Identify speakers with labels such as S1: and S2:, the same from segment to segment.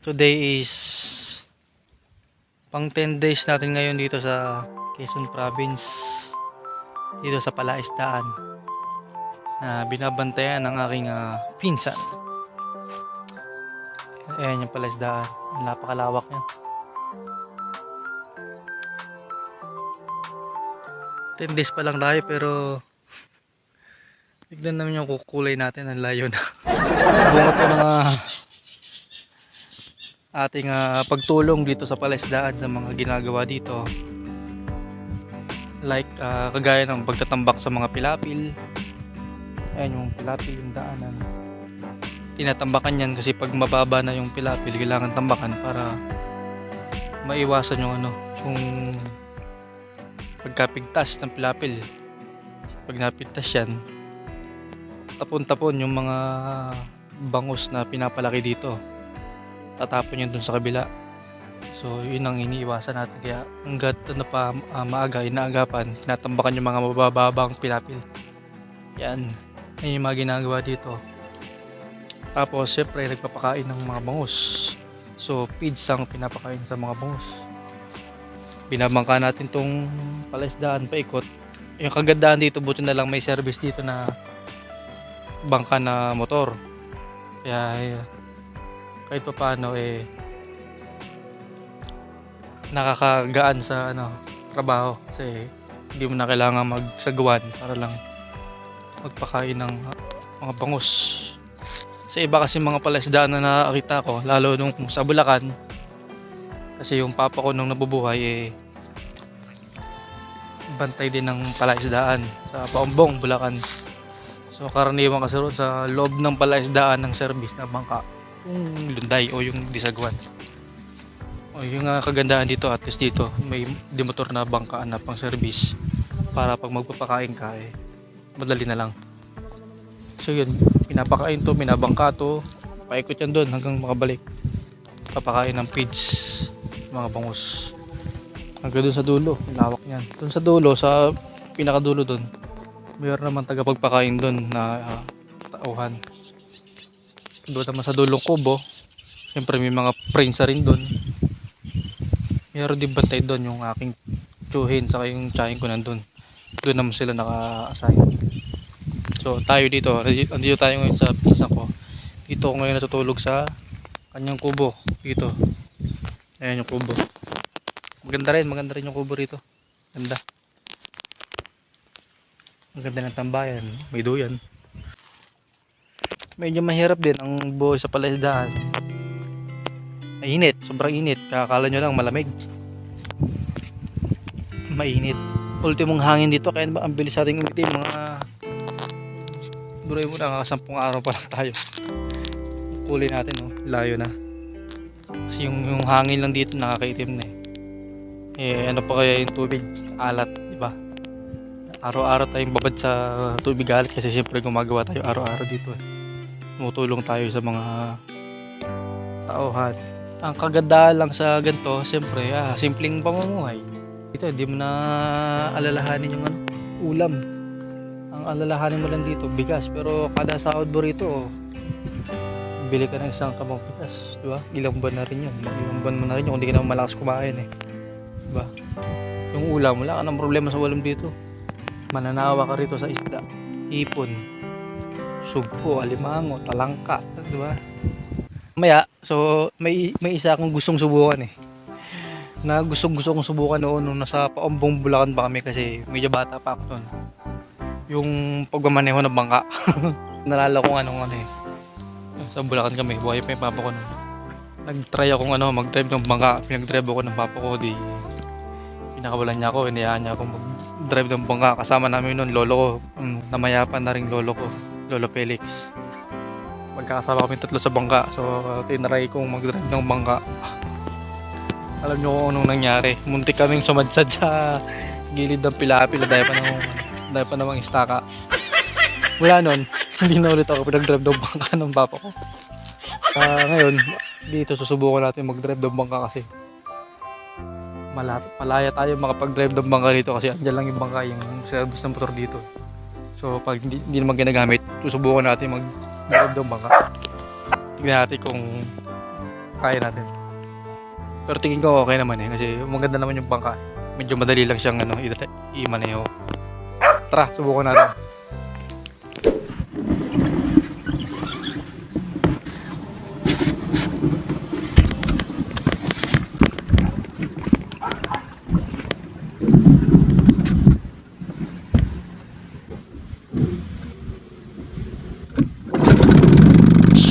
S1: Today is pang 10 days natin ngayon dito sa Quezon Province. Dito sa Palaisdaan. Na binabantayan ng aking ah, pinsan. Ayan yung Palaisdaan. Napakalawak yan. 10 days pa lang tayo pero tignan naman yung kukulay natin ang layo na. Bunga pa ng ah, ating ah, pagtulong dito sa palaisdaan sa mga ginagawa dito. Like ah, kagaya ng pagtatambak sa mga pilapil. Ayan yung pilapil yung daanan. Tinatambakan yan kasi pag mababa na yung pilapil, kailangan tambakan para maiwasan yung ano, yung pagkapigtas ng pilapil. Pag napigtas yan, tapon-tapon yung mga bangus na pinapalaki dito tatapon yun dun sa kabila. So, yun ang iniiwasan natin. Kaya, hanggat ano pa ah, maaga, inaagapan, tinatambakan yung mga mabababang pilapil. Yan. Yan yung mga ginagawa dito. Tapos, syempre, nagpapakain ng mga bangus. So, feeds ang pinapakain sa mga bangus. Binabangka natin tong palaisdaan paikot. Yung kagandaan dito, buti na lang may service dito na bangka na motor. Kaya, eh, kahit pa paano eh nakakagaan sa ano trabaho. Kasi hindi mo na kailangan magsagawan para lang magpakain ng uh, mga bangus. Sa iba kasi mga palaisdaan na nakakita ko lalo nung sa Bulacan kasi yung papa ko nung nabubuhay eh bantay din ng palaisdaan sa Paumbong, Bulacan. So karaniwan kasi roon sa loob ng palaisdaan ng service na bangka yung lunday o yung disagwan. O yung nga kagandahan dito at least dito may dimotor na bangkaan na pang service para pag magpapakain ka eh madali na lang. So yun, pinapakain to, pinabangka to, paikot yan doon hanggang makabalik. Papakain ng feeds mga bangus. Hanggang doon sa dulo, lawak yan. Doon sa dulo, sa pinakadulo doon, mayroon naman tagapagpakain doon na ah, tauhan doon naman sa dulong kubo siyempre may mga prinsa rin doon. Meron din bantay doon yung aking tsuhin saka yung tsahin ko nandun. Doon naman sila naka-assign. So tayo dito. Andito tayo ngayon sa pizza ko. Dito ako ngayon natutulog sa kanyang kubo. Dito. Ayan yung kubo. Maganda rin maganda rin yung kubo rito. Ganda. Ang ng tambayan. May duyan medyo mahirap din ang buhay sa palaisdaan. Mainit, sobrang init. Kakala nyo lang malamig. Mainit. Ultimong hangin dito kaya ba ang bilis ating umitim mga Duray mo na sampung araw pa lang tayo. Kulay natin oh, layo na. Kasi yung, yung hangin lang dito nakakaitim na eh. Eh ano pa kaya yung tubig? Alat, di ba? Araw-araw tayong babad sa tubig alat kasi siyempre gumagawa tayo araw-araw dito eh tumutulong tayo sa mga tauhan. Ang kagandahan lang sa ganito, siyempre, ah, simpleng pamumuhay. Ito, hindi mo na alalahanin yung ulam. Ang alalahanin mo lang dito, bigas. Pero kada sahod mo rito, bili ka ng isang kamang bigas. Di ba? Ilang buwan na rin yun. Ilang buwan mo na rin yun kung di ka naman malakas kumain eh. Di ba? Yung ulam, wala ka ng problema sa ulam dito. Mananawa ka rito sa isda. Ipon, sugpo, alimango, talangka, di ba? Maya, so may may isa akong gustong subukan eh. Na gustong gusto kong subukan noon nung nasa Paumbong Bulacan pa kami kasi medyo bata pa ako noon. Yung pagmamaneho ng bangka. Nalala ko anong ano eh. Sa Bulacan kami, buhay pa yung papa ko noon. Nag-try akong ano, mag-drive ng bangka. Pinag-drive ako ng papa ko, di pinakawalan niya ako, inayaan niya ako mag-drive ng bangka. Kasama namin noon, lolo ko. Um, namayapan na rin lolo ko. Lolo Felix. Magkakasama kami tatlo sa bangka. So, tinry kong mag-drive ng bangka. Alam nyo kung anong nangyari. Muntik kaming sumadsad sa gilid ng pilapil dahil pa namang, dahil pa namang istaka. Wala nun. Hindi na ulit ako pinag-drive ng bangka ng papa ko. Ah, ngayon, dito susubukan natin mag-drive ng bangka kasi malat malaya tayo makapag-drive ng bangka dito kasi andyan lang yung bangka yung service ng motor dito. So pag hindi, hindi naman ginagamit, susubukan natin mag-drive ng bangka. Tignan natin kung kaya natin. Pero tingin ko okay naman eh kasi maganda naman yung bangka. Medyo madali lang siyang ano, i-maneho. Tara, subukan natin.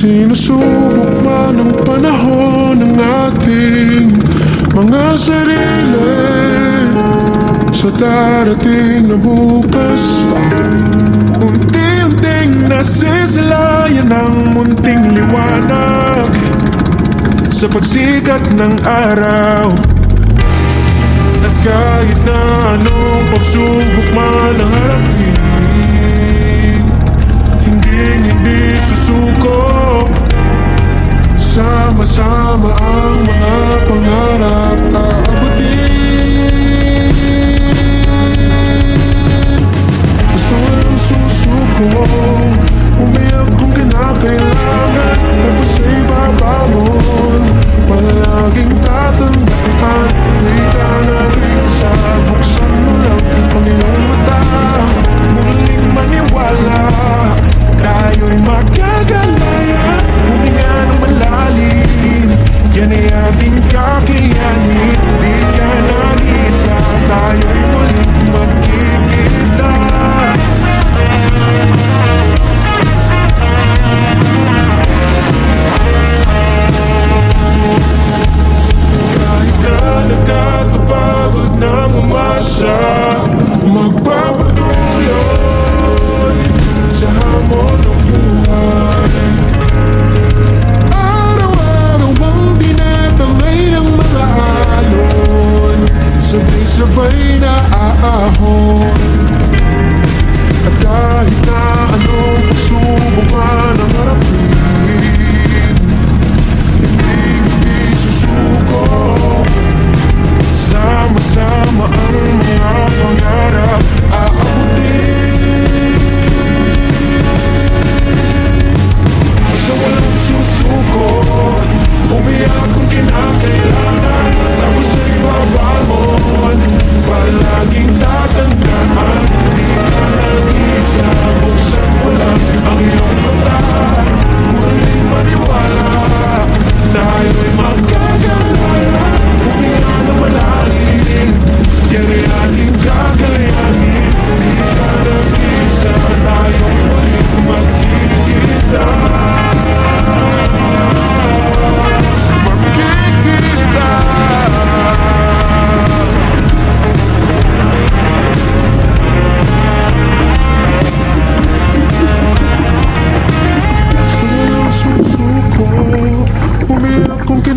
S2: Sinusubok man ang panahon ng ating mga sarili? Sa darating na bukas Unti-unting nasisilayan ang munting liwanag Sa pagsikat ng araw. At kahit na anong pagsubok man ang harapin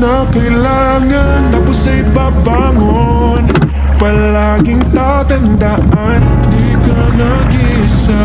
S2: na kailangan Tapos ay babangon. Palaging tatandaan Di ka nag-isa